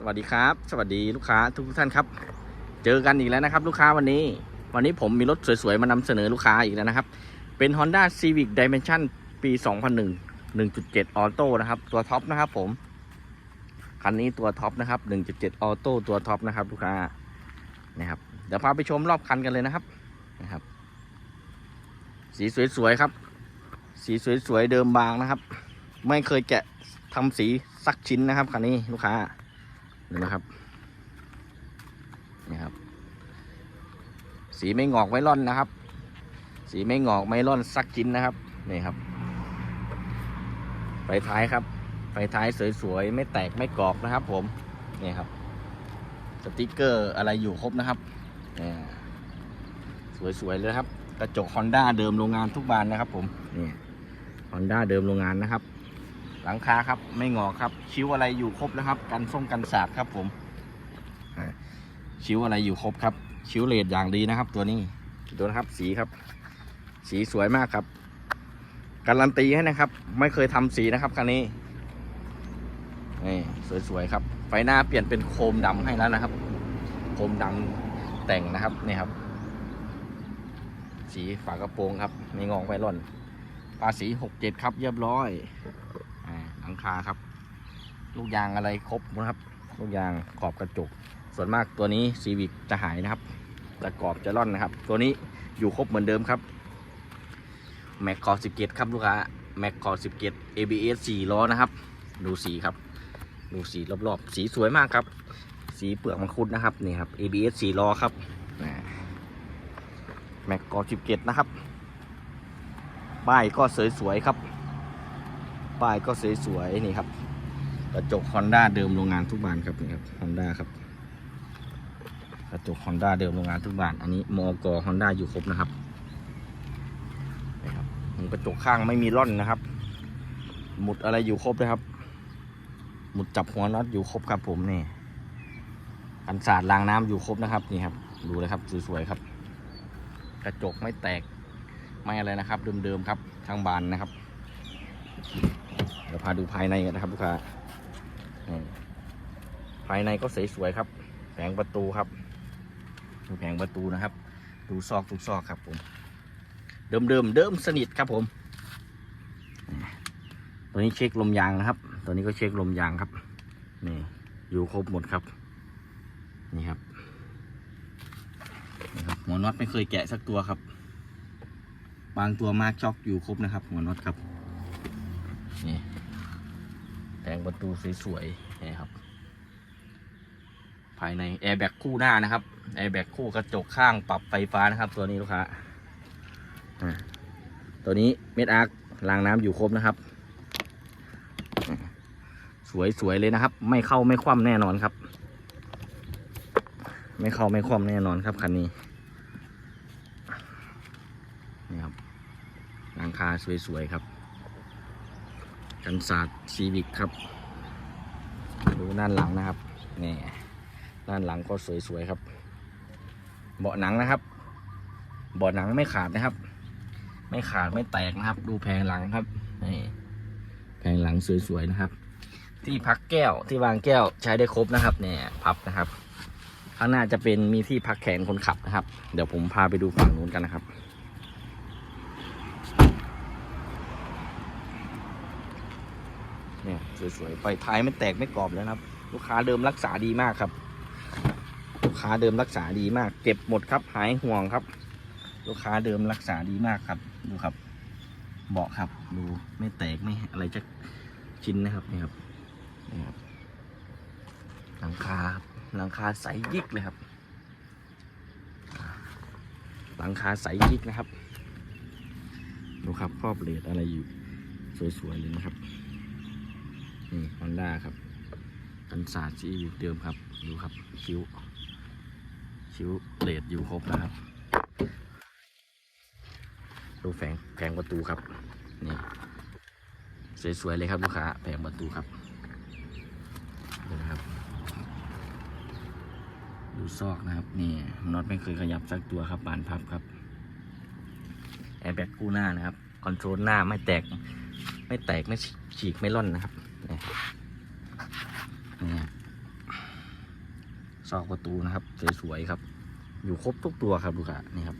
สวัสดีครับ สวัสดีลูกค้าทุกท่านครับ เจอกันอีกแล้วนะครับ ลูกค้าวันนี้ วันนี้ผมมีรถสวยๆ มานำเสนอลูกค้าอีกแล้วนะครับ เป็น Honda Civic Dimension ปี 2001 1.7 Auto นะครับ ตัวท็อปนะครับผม คันนี้ตัวท็อปนะครับ 1.7 Auto ตัวท็อปนะครับ ลูกค้านะครับ เดี๋ยวพาไปชมรอบคันกันเลยนะครับนะครับ สีสวยๆครับ สีสวยๆเดิมบางนะครับ ไม่เคยแกะทำสีสักชิ้นนะครับคันนี้ลูกค้า ดูนะครับนี่ครับ สีไม่งอกไม่ร่อนนะครับ สีไม่งอกไม่ร่อนสักชิ้นนะครับนี่ครับไฟท้ายครับ ไฟท้ายสวยๆ ไม่แตกไม่กรอกนะครับ ผม นี่ครับ สติกเกอร์อะไรอยู่ครบนะครับนี่สวยๆเลยครับ กระจกฮอนด้าเดิมโรงงานทุกบานนะครับ ผม นี่ฮอนด้าเดิมโรงงานนะครับ หลังคาครับไม่งอกครับ ชิ้วอะไรอยู่ครบนะครับ กันส้มกันสาดครับผมชิ้วอะไรอยู่ครบครับ ชิ้วเลดอย่างดีนะครับ ตัวนี้ดูนะครับสีครับ สีสวยมากครับ การันตีให้นะครับ ไม่เคยทำสีนะครับคันนี้นี่สวยๆครับ ไฟหน้าเปลี่ยนเป็นโคมดำให้แล้วนะครับ โคมดำแต่งนะครับนี่ครับ สีฝากระโปรงครับไม่งอกไม่ร่อนภาษีหกเจ็ดครับเรียบร้อย คาครับ ลูกยางอะไรครบนะครับ ลูกยางขอบกระจก ส่วนมากตัวนี้ซีวิกจะหายนะครับแต่กรอบจะร่อนนะครับ ตัวนี้อยู่ครบเหมือนเดิมครับแม็กคอสิบเกตครับลูกค้าแม็กคอสิบเกต ABS สี่ล้อนะครับ ดูสีครับ ดูสีรอบๆ สีสวยมากครับ สีเปลือกมังคุดนะครับนี่ครับ ABS สี่ล้อครับแม็กคอสิบเกตนะครับป้ายก็สวยๆครับ ป้ายก็สวยๆนี่ครับกระจก Honda เดิมโรงงานทุกบานครับนี่ครับ Honda ครับกระจก Honda เดิมโรงงานทุกบาน อันนี้มอก Honda อยู่ครบนะครับนี่ครับกระจกข้างไม่มีร่อนนะครับ หมุดอะไรอยู่ครบเลยครับ หมุดจับหัวน็อตอยู่ครบครับผมนี่กันสาดรางน้ำอยู่ครบนะครับนี่ครับ ดูเลยครับสวยๆครับ กระจกไม่แตกไม่อะไรนะครับ เดิมๆครับทางบานนะครับ เดี๋ยวพาดูภายในกันนะครับลูกค้าภายในก็สวยๆครับ แผงประตูครับ ดูแผงประตูนะครับ ดูซอกทุกซอกครับผม เดิมๆเดิมสนิทครับผม ตัวนี้เช็คลมยางนะครับ ตัวนี้ก็เช็คลมยางครับ นี่ อยู่ครบหมดครับ นี่ครับนี่ครับหัวน็อตไม่เคยแกะสักตัวครับ บางตัวมากช็อกอยู่ครบนะครับ หัวน็อตครับ นี่แผ งประตูสวยๆนี่ครับ ภายในแอร์แบ็กคู่หน้านะครับแอร์แบ็กคู่กระจกข้างปรับไฟฟ้านะครับ ตัวนี้ลูกค้าตัวนี้เม็ดอาร์ครางน้ำอยู่ครบนะครับ สวยๆเลยนะครับ ไม่เข้าไม่คว่ำแน่นอนครับ ไม่เข้าไม่คว่ำแน่นอนครับคันนี้นี่ครับหลังคาสวยๆครับ กันศาสตร์ซีวิกครับดูด้านหลังนะครับนี่ด้านหลังก็สวยๆครับ เบาะหนังนะครับ เบาะหนังไม่ขาดนะครับ ไม่ขาดไม่แตกนะครับ ดูแผงหลังครับนี่แผงหลังสวยๆนะครับ ที่พักแก้วที่วางแก้วใช้ได้ครบนะครับเนี่ยพับนะครับข้างหน้าจะเป็นมีที่พักแขนคนขับนะครับ เดี๋ยวผมพาไปดูฝั่งนู้นกันนะครับ เนี่ย สวยๆไฟท้ายไม่แตกไม่กรอบแล้วครับ ลูกค้าเดิมรักษาดีมากครับ ลูกค้าเดิมรักษาดีมาก เก็บหมดครับหายห่วงครับ ลูกค้าเดิมรักษาดีมากครับดูครับ เบาะครับ ดูไม่แตกไม่อะไรจะชิ้นนะครับนี่ครับนี่ครับหลังคาหลังคาใสยิกเลยครับ หลังคาใสยิกนะครับ ดูครับครอบเลดอะไรอยู่ สวยๆเลยนะครับ นี่ฮอนด้าครับ กันศาสตร์ซีวิกเดิมครับ ดูครับคิ้ว คิ้วเลดอยู่ครบนะครับ ดูแผงแผงประตูครับ นี่ สวยๆเลยครับลูกค้า แผงประตูครับดูนะครับ ดูซอกนะครับ นี่น็อตไม่เคยขยับสักตัวครับบานพับครับแอร์แบ็กกู้หน้านะครับ คอนโทรลหน้าไม่แตก ไม่แตกไม่ฉีกไม่ล่อนนะครับ นี่ซอกประตูนะครับ สวยๆครับ อยู่ครบทุกตัวครับลูกค้านี่ครับ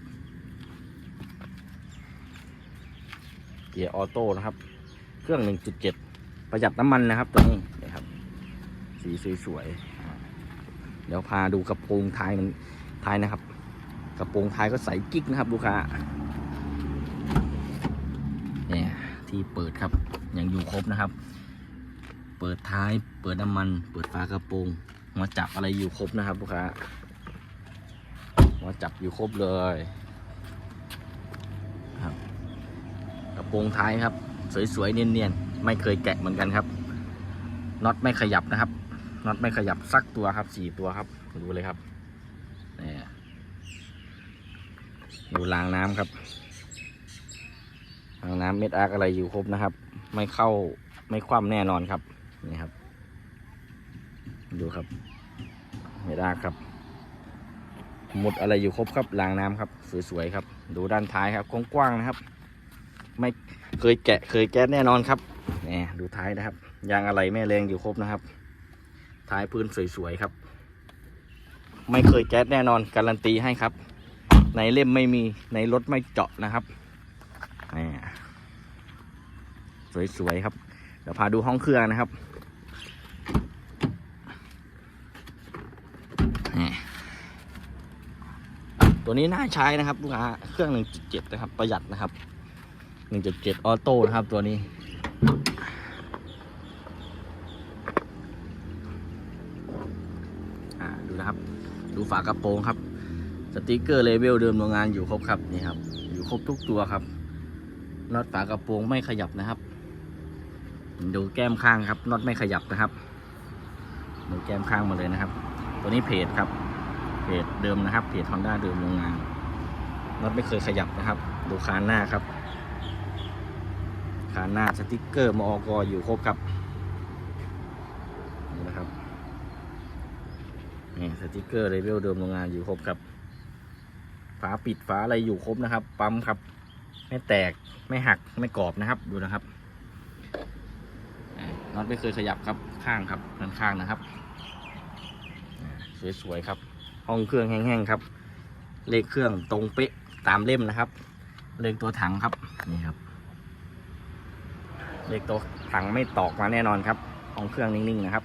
เกียร์ออโต้นะครับ เครื่อง 1.7 ประหยัดน้ำมันนะครับ ตัวนี้นี่ครับ สีสวยๆเดี๋ยวพาดูกระโปรงท้ายมันท้ายนะครับ กระโปรงท้ายก็ใสกิ๊กนะครับลูกค้าเนี่ยที่เปิดครับยังอยู่ครบนะครับ เปิดท้าย เปิดน้ำมัน เปิดฝากระโปรงหัวจับอะไรอยู่ครบนะครับลูกค้าหัวจับอยู่ครบเลยครับกระโปรงท้ายครับ สวยๆเนียนๆไม่เคยแกะเหมือนกันครับน็อตไม่ขยับนะครับน็อตไม่ขยับสักตัวครับสี่ตัวครับดูเลยครับนี่ดูรางน้ำครับรางน้ำเม็ดอาร์กอะไรอยู่ครบนะครับ ไม่เข้าไม่คว่ำแน่นอนครับ นี่ครับ ดูครับเม็ดอาครับ หมดอะไรอยู่ครบครับรางน้ำครับ สวยๆครับ ดูด้านท้ายครับกว้างๆนะครับ ไม่เคยแกะเคยแก๊สแน่นอนครับนี่ดูท้ายนะครับยางอะไรแม่แรงอยู่ครบนะครับ ท้ายพื้นสวยๆครับ ไม่เคยแก๊สแน่นอนการันตีให้ครับ ในเล่มไม่มีในรถไม่เจาะนะครับนี่สวยๆครับ เดี๋ยวพาดูห้องเครื่องนะครับนี่ ตัวนี้น่าใช้นะครับลูกค้าเครื่อง 1.7 นะครับ ประหยัดนะครับ 1.7 ออโต้นะครับตัวนี้อดูนะครับ ดูฝากระโปรงครับ สติกเกอร์เลเวลเดิมโรงงานอยู่ครบครับนี่ครับ อยู่ครบทุกตัวครับน็อตฝากระโปรงไม่ขยับนะครับ ดูแก้มข้างครับน็อตไม่ขยับนะครับ ดูแก้มข้างมาเลยนะครับ ตัวนี้เพจครับ เพจเดิมนะครับเพจฮอนด้าเดิมโรงงานน็อตไม่เคยขยับนะครับ ดูคานหน้าครับคานหน้าสติกเกอร์มอกอยู่ครบครับนี่นะครับนี่สติกเกอร์เลเวลเดิมโรงงานอยู่ครบครับฝาปิดฝาอะไรอยู่ครบนะครับ ปั๊มครับ ไม่แตกไม่หักไม่กรอบนะครับดูนะครับน็อตไม่เคยขยับครับข้างครับด้านข้างนะครับ สวยๆครับ ห้องเครื่องแห้งๆครับ เลขเครื่องตรงเป๊ะตามเล่มนะครับ เลขตัวถังครับนี่ครับ เลขตัวถังไม่ตอกมาแน่นอนครับห้องเครื่องนิ่งๆนะครับ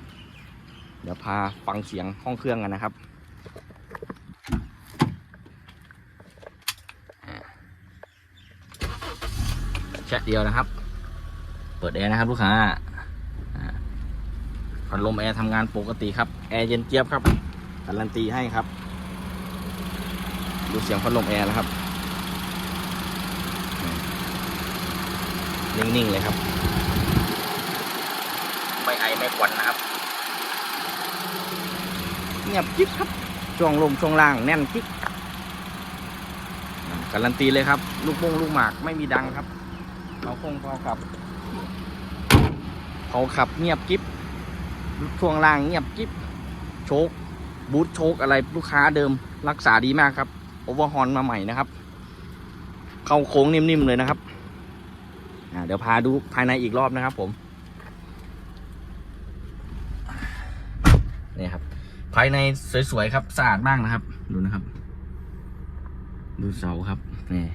เดี๋ยวพาฟังเสียงห้องเครื่องกันนะครับแค่เดียวนะครับ เปิดแอร์นะครับลูกค้าอ่าพัดลมแอร์ทำงานปกติครับ แอร์เย็นเจี๊ยบครับ การันตีให้ครับ ดูเสียงพัดลมแอร์นะครับ นิ่ง ๆ เลยครับ ไม่ไอไม่ควันนะครับ เงียบจิ๊บครับ ช่วงลมช่วงล่างแน่นจิ๊บการันตีเลยครับ ลูกโป่งลูกหมากไม่มีดังครับเขาคงพอขับเขาขับเงียบกิ๊บช่วงล่างเงียบกิ๊บโชค บูทโชคอะไรลูกค้าเดิมรักษาดีมากครับโอเวอร์ฮอนมาใหม่นะครับ เข้าโค้งนิ่มๆเลยนะครับเดี๋ยวพาดูภายในอีกรอบนะครับ ผมนี่ครับ ภายในสวยๆครับสะอาดมากนะครับ ดูนะครับ ดูเสาครับนี่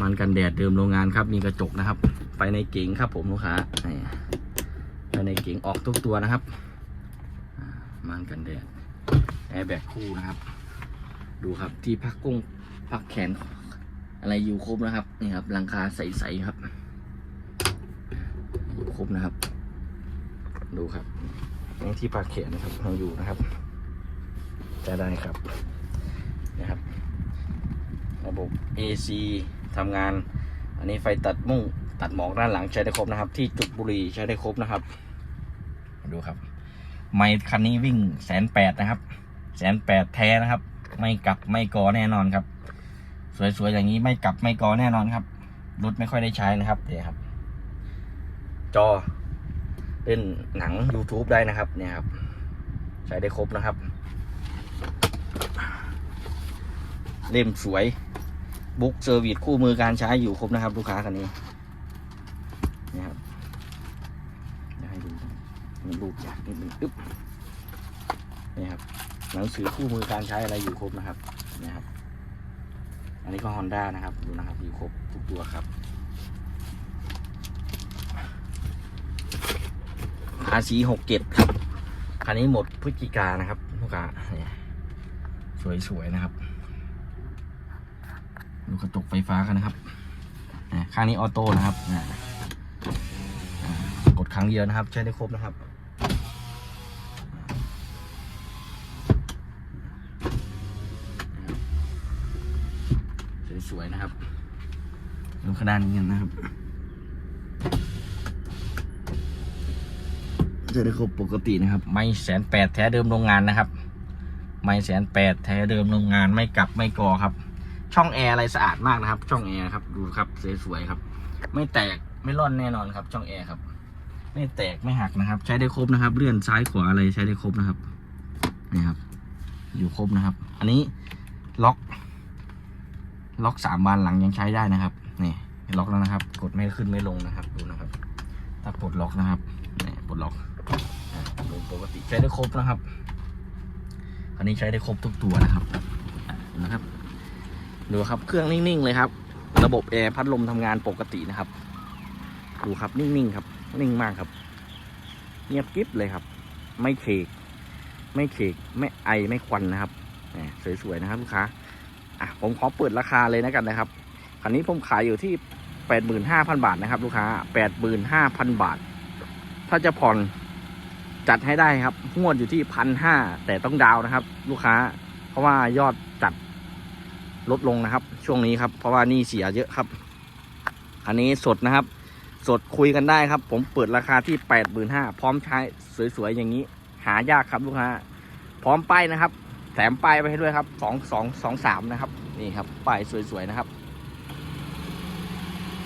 มันกันแดดเดิมโรงงานครับ มีกระจกนะครับไฟในเก๋งครับ ผมลูกค้านี่ไฟในเก๋งออกทุกตัวนะครับอ่ามันกันแดด แอร์แบกคู่นะครับ ดูครับที่พักกุ้งพักแขน อะไรอยู่ครบนะครับนี่ครับหลังคาใสๆครับอยู่ครบนะครับ ดูครับนี่ที่พักแขนนะครับยังอยู่นะครับ จะได้ครับนะครับ ระบบ AC ทำงาน อันนี้ไฟตัดมุ่งตัดหมอกด้านหลังใช้ได้ครบนะครับ ที่จุดบุหรี่ใช้ได้ครบนะครับ ดูครับ ไมค์คันนี้วิ่งแสนแปดนะครับแสนแปดแท้นะครับ ไม่กลับไม่กอแน่นอนครับ สวยๆอย่างนี้ไม่กลับไม่กอแน่นอนครับรถไม่ค่อยได้ใช้นะครับเดี๋ยครับ จอเล่นหนัง YouTube ได้นะครับ เนี่ยครับ ใช้ได้ครบนะครับ เล่มสวยบุ๊กเซอร์วิสคู่มือการใช้อยู่ครบนะครับ ลูกค้าคันนี้นี่ครับ มีรูปอยากนิดนึงอึ๊บนี่ครับหนังสือคู่มือการใช้อะไรอยู่ครบนะครับนะครับ อันนี้ก็ Honda นะครับดูนะครับอยู่ครบทุกตัวครับภาษีหกเจ็ดครับคันนี้หมดพฤศจิกานะครับลูกค้าเนี่ยสวยๆนะครับดูกระจกไฟฟ้ากันนะครับข้างนี้ออโต้นะครับกดครั้งเดียวนะครับ ใช้ได้ครบนะครับ สวยๆนะครับดูขนาดนี้กันนะครับจะได้ครบปกตินะครับ ไม่แสนแปดแท้เดิมโรงงานนะครับ ไม่แสนแปดแท้เดิมโรงงานไม่กลับไม่กอครับ ช่องแอร์อะไรสะอาดมากนะครับ ช่องแอร์ครับดูครับสวยๆครับ ไม่แตกไม่ร่อนแน่นอนครับ ช่องแอร์ครับ ไม่แตกไม่หักนะครับ ใช้ได้ครบนะครับ เลื่อนซ้ายขวาอะไรใช้ได้ครบนะครับนี่ครับ อยู่ครบนะครับ อันนี้ล็อก ล็อกสามบานหลังยังใช้ได้นะครับนี่ล็อกแล้วนะครับ กดไม่ขึ้นไม่ลงนะครับดูนะครับ ถ้าปลดล็อกนะครับนี่ปลดล็อกอะลงปกติใช้ได้ครบนะครับอันนี้ใช้ได้ครบทุกตัวนะครับนะครับดูครับเครื่องนิ่งๆเลยครับ ระบบแอร์พัดลมทำงานปกตินะครับ ดูครับนิ่งๆครับ นิ่งมากครับ เงียบกริบเลยครับ ไม่เขกไม่เขกไม่ไอไม่ควันนะครับนี่สวยๆนะครับลูกค้า อะผมขอเปิดราคาเลยนะกันนะครับคันนี้ผมขายอยู่ที่แปดหมื่นห้าพันบาทนะครับ ลูกค้าแปดหมื่นห้าพันบาท ถ้าจะผ่อนจัดให้ได้ครับ งวดอยู่ที่พันห้าแต่ต้องดาวนะครับ ลูกค้า เพราะว่ายอดจัดลดลงนะครับ ช่วงนี้ครับ เพราะว่านี่เสียเยอะครับคันนี้สดนะครับ สดคุยกันได้ครับ ผมเปิดราคาที่แปดหมื่นห้าพร้อมใช้สวยๆอย่างนี้ หายากครับลูกค้า พร้อมป้ายนะครับ แถมป้ายไปให้ด้วยครับสองสองสองสามนะครับ นี่ครับป้ายสวยๆนะครับ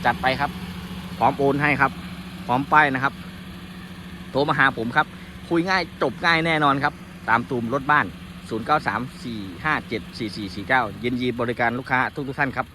จัดไปครับ พร้อมโอนให้ครับ พร้อมป้ายนะครับ โทรมาหาผมครับ คุยง่ายจบง่ายแน่นอนครับ ตามตูมรถบ้าน 0 9 3 4 5 7 4 4 4 9ยินดีบริการลูกค้าทุกทุกๆท่านครับ